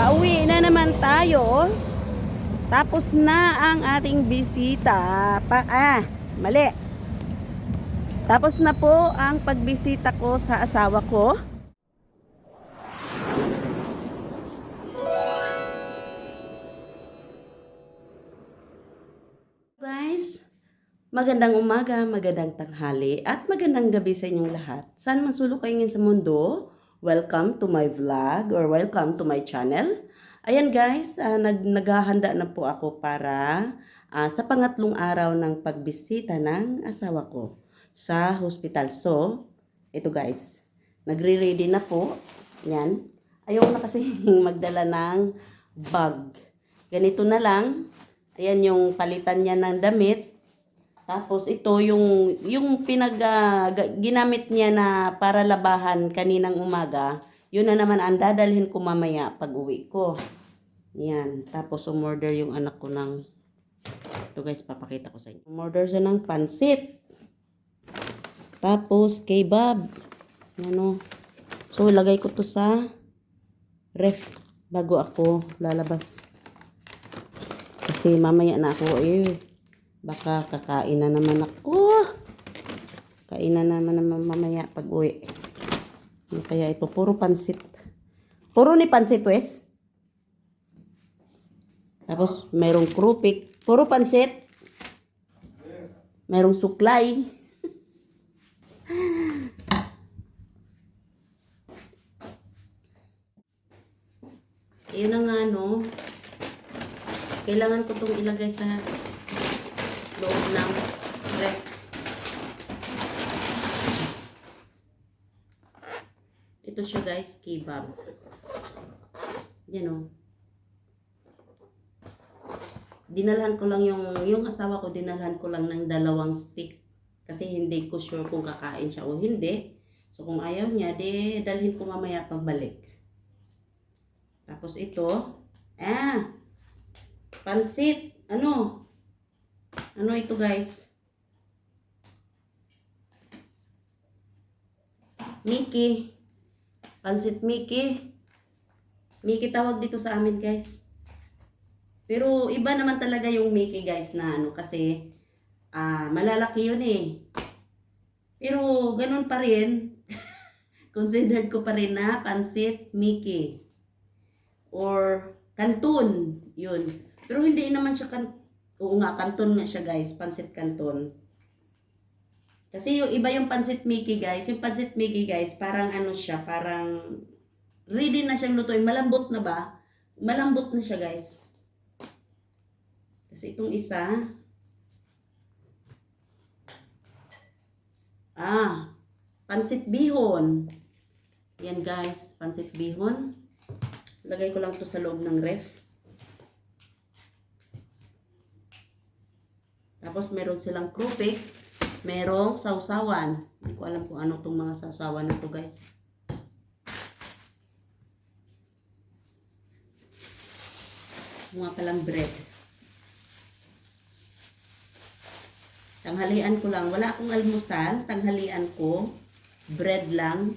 Pauwi na naman tayo. Tapos na ang ating bisita. Pa ah, mali. Tapos na po ang pagbisita ko sa asawa ko. Guys, magandang umaga, magandang tanghali, at magandang gabi sa inyong lahat. Saan man sulok kayo sa mundo, welcome to my vlog or welcome to my channel. Ayan guys, ah, nag naghahanda na po ako para ah, sa pangatlong araw ng pagbisita ng asawa ko sa hospital. So, ito guys, nagre-ready na po. Yan. Ayaw na kasi magdala ng bag. Ganito na lang. Ayan yung palitan niya ng damit. Tapos ito yung yung pinag ga- ginamit niya na para labahan kaninang umaga. Yun na naman ang dadalhin ko mamaya pag uwi ko. Yan. Tapos umorder yung anak ko ng ito guys, papakita ko sa inyo. Umorder siya ng pansit. Tapos kebab. Ano. So lagay ko to sa ref bago ako lalabas. Kasi mamaya na ako eh. Baka kakain na naman ako. Kain na naman naman mamaya pag uwi. Ano Kaya ito, puro pansit. Puro ni pansit, Wes. Tapos, mayroong krupik. Puro pansit. Mayroong suklay. Yun na nga, no. Kailangan ko itong ilagay sa loob ng ref. Ito siya guys, kebab. Yan o. Dinalhan ko lang yung, yung asawa ko, dinalhan ko lang ng dalawang stick. Kasi hindi ko sure kung kakain siya o hindi. So kung ayaw niya, di dalhin ko mamaya pagbalik. Tapos ito, ah, pansit. Ano? Ano ito guys? Mickey. Pansit Mickey. Mickey tawag dito sa amin guys. Pero iba naman talaga yung Mickey guys na ano kasi ah malalaki yun eh. Pero ganun pa rin. Considered ko pa rin na pansit Mickey. Or kanton. Yun. Pero hindi naman siya kan Oo nga, kanton nga siya guys. Pansit kanton. Kasi yung iba yung pansit Mickey guys. Yung pansit Mickey guys, parang ano siya, parang ready na siyang lutuin. Malambot na ba? Malambot na siya guys. Kasi itong isa, ah, pansit bihon. Yan guys, pansit bihon. Lagay ko lang to sa loob ng ref. Tapos meron silang krupik, merong sausawan. Hindi ko alam kung ano tong mga sausawan na to guys. Mga palang bread. Tanghalian ko lang. Wala akong almusal. Tanghalian ko. Bread lang.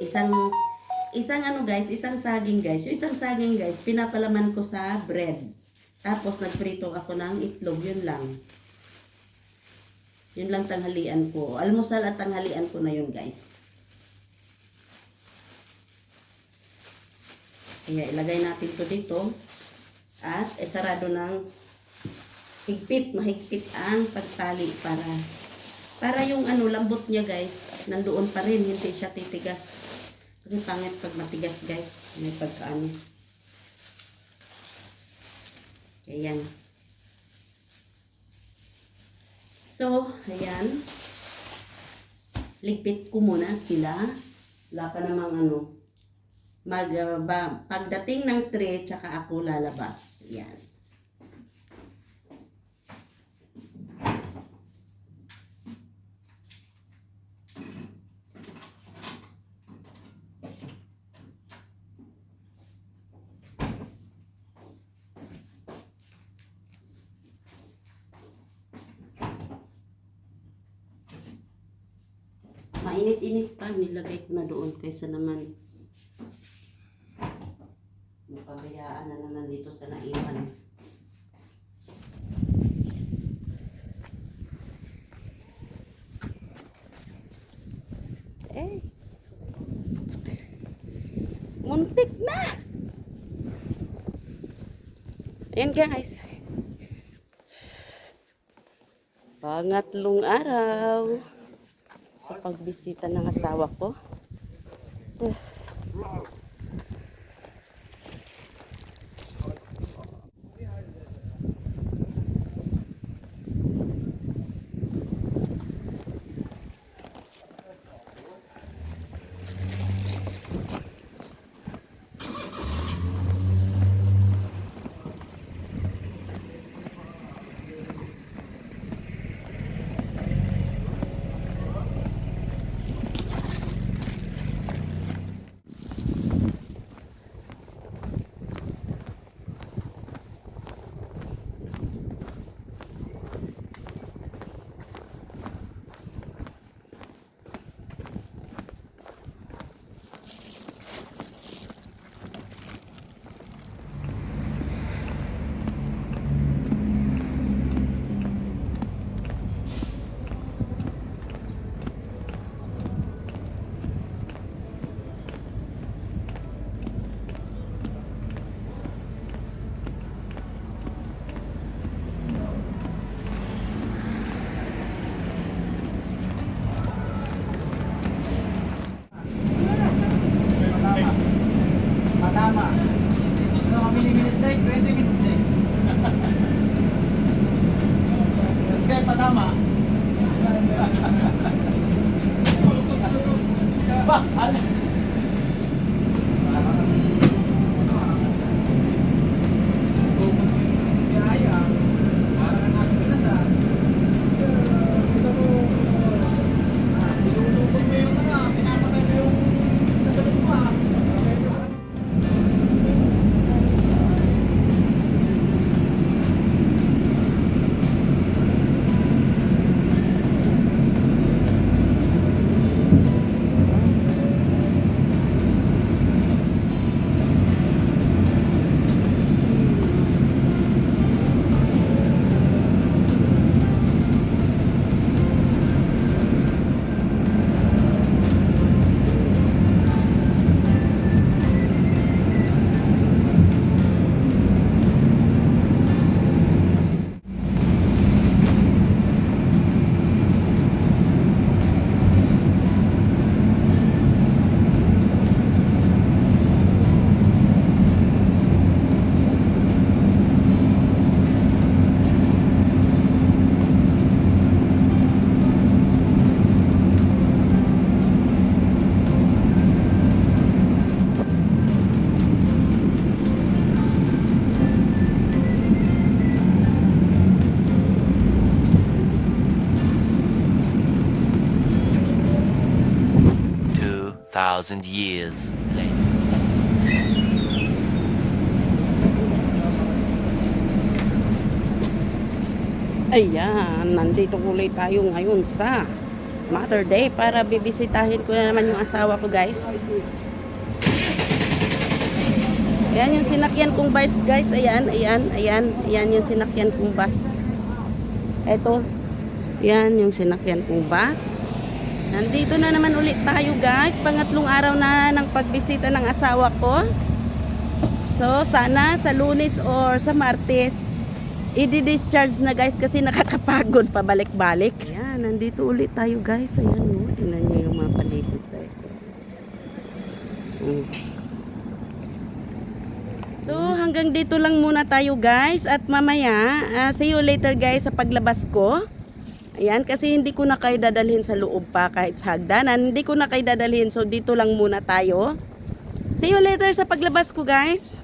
Isang, isang ano guys, isang saging guys. Yung isang saging guys, pinapalaman ko sa bread. Tapos nagprito ako ng itlog. Yun lang. Yun lang tanghalian ko. Almusal at tanghalian ko na yun guys. Kaya ilagay natin to dito. At isarado ng higpit, mahigpit ang pagtali para para yung ano lambot niya guys, nandoon pa rin, hindi siya titigas. Kasi pangit pag matigas guys, may pagkaano. Ayan. So, ayan. Ligpit ko muna sila. Wala pa namang ano. Mag, uh, ba, pagdating ng 3, tsaka ako lalabas. Ayan. Mainit-init pa, nilagay ko na doon kaysa naman Napabayaan na na nandito sa naiwan. Eh. Muntik na. Ayan guys. Pangatlong araw sa pagbisita ng asawa ko. 2,000 years later. Ayan, nandito ulit tayo ngayon sa Mother Day para bibisitahin ko na naman yung asawa ko guys. Ayan yung sinakyan kong bus guys. Ayan, ayan, ayan. Ayan yung sinakyan kong bus. Ito. Ayan yung sinakyan kong bus. Nandito na naman ulit tayo guys. Pangatlong araw na ng pagbisita ng asawa ko. So, sana sa lunes or sa martes, i-discharge na guys kasi nakakapagod pabalik-balik. Ayan, nandito ulit tayo guys. Ayan, oh. tingnan nyo yung mga paligid guys. Mm. So, hanggang dito lang muna tayo guys. At mamaya, ah, see you later guys sa paglabas ko. Ayan, kasi hindi ko na kayo dadalhin sa loob pa kahit sa hagdanan. Hindi ko na kayo dadalhin. So, dito lang muna tayo. See you later sa paglabas ko guys.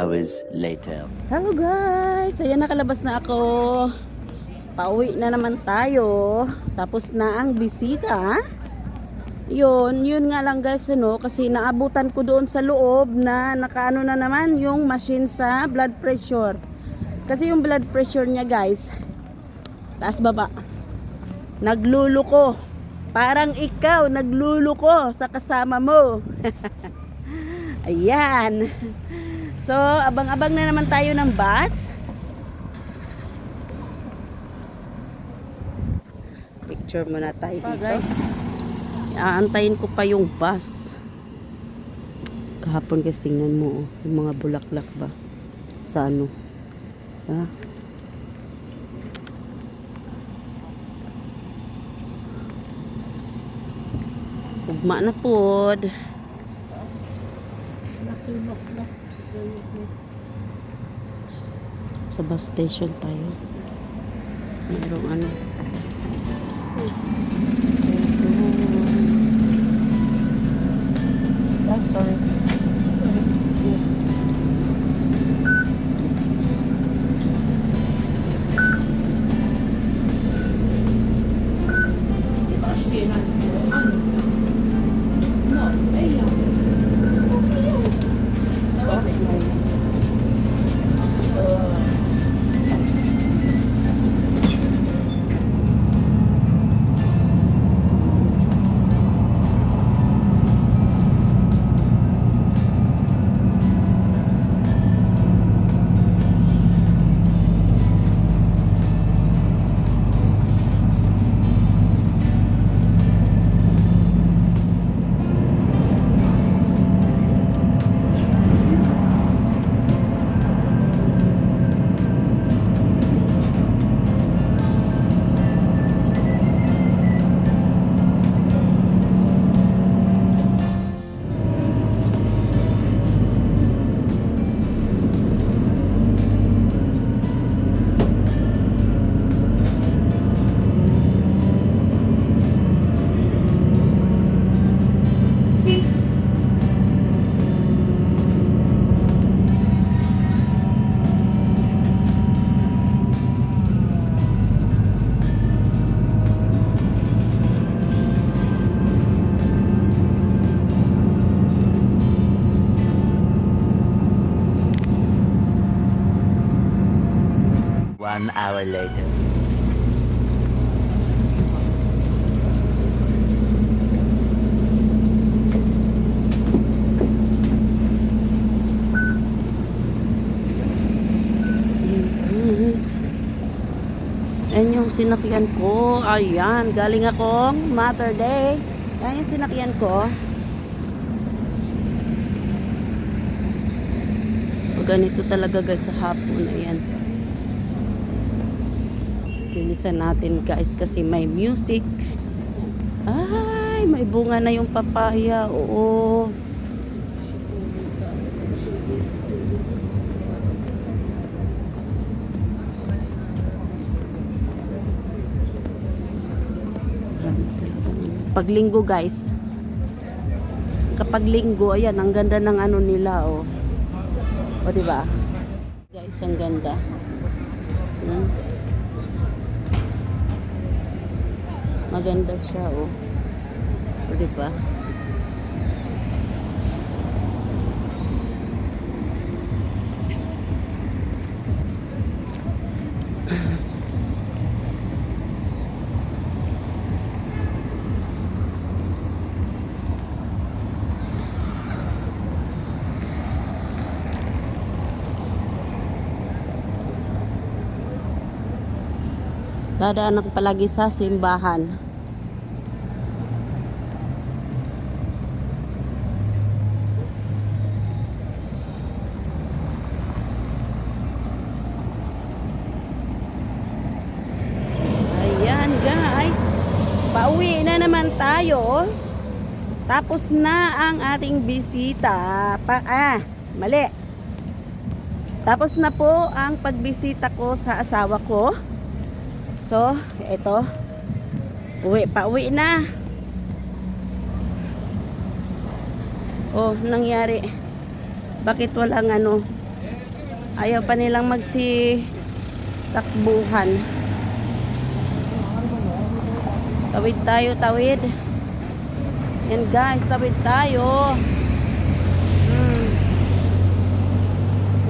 Hours later. Hello guys! Ayan nakalabas na ako. Pauwi na naman tayo. Tapos na ang bisita. Yun, yun nga lang guys ano, kasi naabutan ko doon sa loob na nakaano na naman yung machine sa blood pressure. Kasi yung blood pressure niya guys, taas baba. Nagluluko. Parang ikaw, nagluluko sa kasama mo. Ayan. So, abang-abang na naman tayo ng bus. Picture muna tayo dito. Aantayin ko pa yung bus. Kahapon guys, tingnan mo, oh, yung mga bulaklak ba? Sa ano? Ha? Ugma na pod. Sa bus station tayo. Mayroong ano. One hour later. Ayan yung sinakyan ko. Ayan, galing akong Mother Day. Ayan yung sinakyan ko. O ganito talaga guys sa hapon. Ayan. Bilisan natin guys kasi may music. Ay, may bunga na yung papaya. Oo. Pag linggo guys. Kapag linggo, ayan, ang ganda ng ano nila, oh. O, di ba? Guys, ang ganda. Hmm. Maganda siya, oh. O, di Dadaan ako palagi sa simbahan. Ayan guys. Pauwi na naman tayo. Tapos na ang ating bisita. Pa ah, mali. Tapos na po ang pagbisita ko sa asawa ko. So, ito. Uwi, pauwi na. Oh, nangyari. Bakit walang ano? Ayaw pa nilang magsi takbuhan. Tawid tayo, tawid. Yan guys, tawid tayo. Hmm.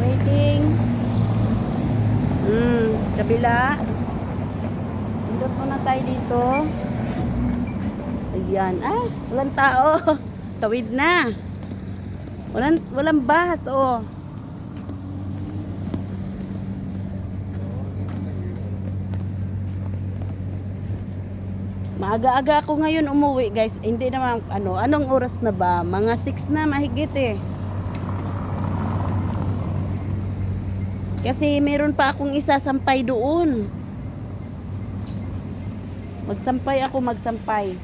Waiting. Hmm, kabila. Tayo dito. Ayan. Ah, walang tao. Tawid na. Walang, walang bus, oh. Maaga-aga ako ngayon umuwi, guys. Hindi naman, ano, anong oras na ba? Mga 6 na, mahigit eh. Kasi meron pa akong isasampay doon. Magsampay ako, magsampay.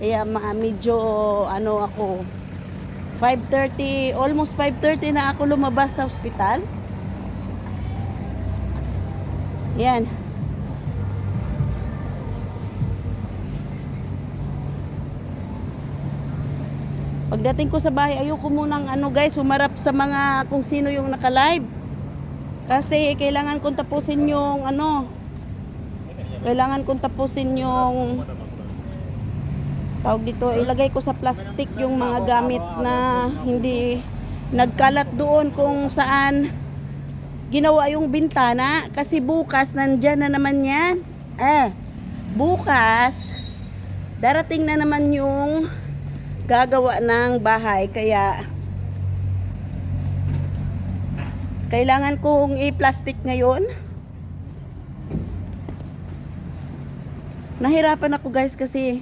Kaya medyo, ano ako, 5.30, almost 5.30 na ako lumabas sa ospital. Yan. Pagdating ko sa bahay, ayoko munang ano guys, humarap sa mga kung sino yung naka-live. Kasi kailangan kong tapusin yung ano, kailangan kong tapusin yung tawag dito, ilagay ko sa plastic yung mga gamit na hindi nagkalat doon kung saan ginawa yung bintana. Kasi bukas nandyan na naman yan. Eh bukas darating na naman yung gagawa ng bahay. Kaya kailangan kong i-plastic ngayon nahirapan ako guys kasi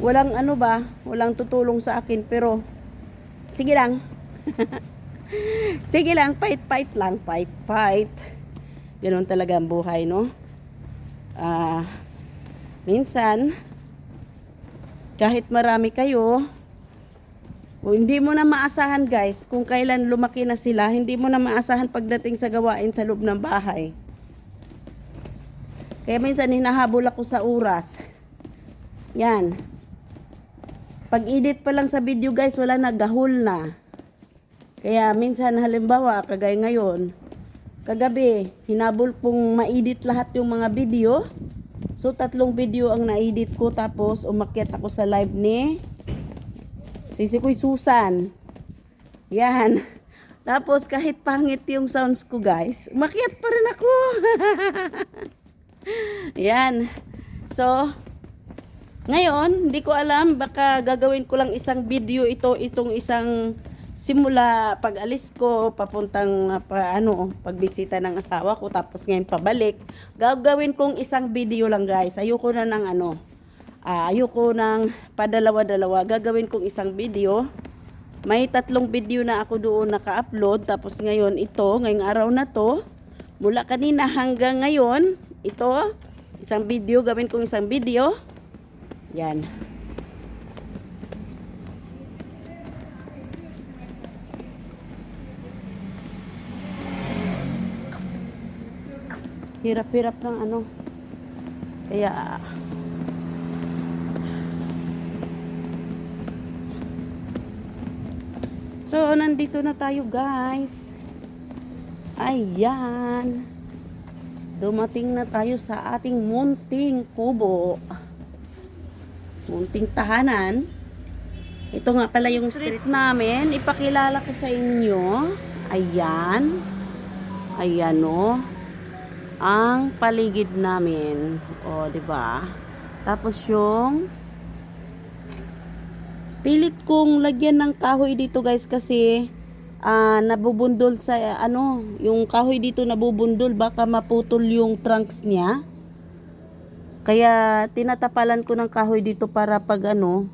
walang ano ba walang tutulong sa akin pero sige lang. Sige lang fight fight lang fight fight. Ganun talaga ang buhay no? Ah minsan kahit marami kayo o hindi mo na maasahan guys kung kailan lumaki na sila hindi mo na maasahan pagdating sa gawain sa loob ng bahay kaya minsan hinahabol ako sa oras yan pag edit pa lang sa video guys wala na gahol na kaya minsan halimbawa kagaya ngayon kagabi hinabol pong ma-edit lahat yung mga video so tatlong video ang na-edit ko tapos umakyat ako sa live ni Sisi ko'y Susan. Yan. Tapos kahit pangit yung sounds ko guys, umakyat pa rin ako. Yan. So, ngayon, hindi ko alam, baka gagawin ko lang isang video ito, itong isang simula pag alis ko, papuntang pa, ano, pagbisita ng asawa ko, tapos ngayon pabalik. Gagawin kong isang video lang guys. Ayoko na ng ano, Ah, ayoko ng padalawa-dalawa. Gagawin kong isang video. May tatlong video na ako doon naka-upload. Tapos ngayon ito, ngayong araw na to, mula kanina hanggang ngayon, ito, isang video, gawin kong isang video. Yan. Hirap-hirap ng ano. Kaya, So, nandito na tayo guys. Ayan. Dumating na tayo sa ating munting kubo. Munting tahanan. Ito nga pala yung street namin. Ipakilala ko sa inyo. Ayan. Ayan o. Ang paligid namin. O, di ba? Tapos yung Pilit kong lagyan ng kahoy dito guys kasi ah, nabubundol sa ano, yung kahoy dito nabubundol baka maputol yung trunks niya. Kaya tinatapalan ko ng kahoy dito para pag ano,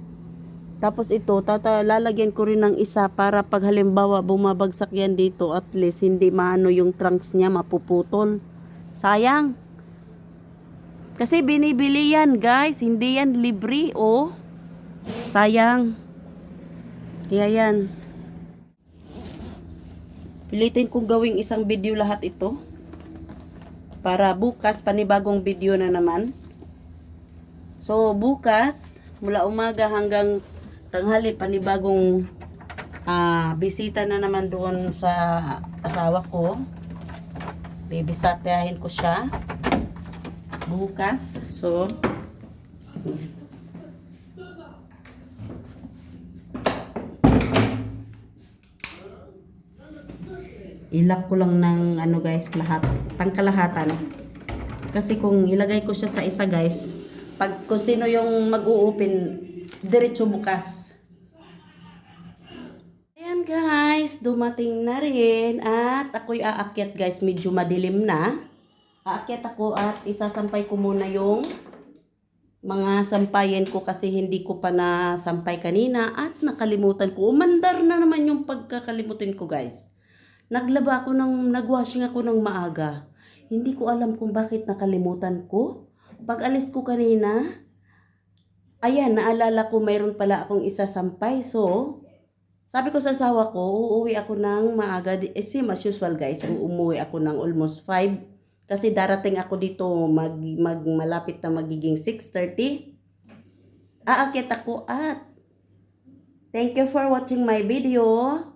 tapos ito, tata, lalagyan ko rin ng isa para pag halimbawa bumabagsak yan dito at least hindi maano yung trunks niya mapuputol. Sayang. Kasi binibili yan guys, hindi yan libre oh. Sayang. Kaya yan. Pilitin kong gawing isang video lahat ito. Para bukas, panibagong video na naman. So, bukas, mula umaga hanggang tanghali, panibagong Ah, bisita na naman doon sa asawa ko. Bibisatahin ko siya bukas. So, ilak ko lang ng ano guys lahat pangkalahatan. Kasi kung ilagay ko siya sa isa guys pag kung sino yung mag-u-open diretso bukas. Ayan guys dumating na rin at ako'y aakyat guys. Medyo madilim na. Aakyat ako at isasampay ko muna yung mga sampayan ko kasi hindi ko pa nasampay kanina at nakalimutan ko. Umandar na naman yung pagkakalimutan ko guys Naglaba ako ng, nagwashing ako ng maaga. Hindi ko alam kung bakit nakalimutan ko. Pag alis ko kanina, ayan, naalala ko mayroon pala akong isa sampay. So, sabi ko sa asawa ko, uuwi ako ng maaga. Eh, same as usual guys, umuwi ako ng almost 5. Kasi darating ako dito, mag, mag, malapit na magiging 6.30. Aakit ako at thank you for watching my video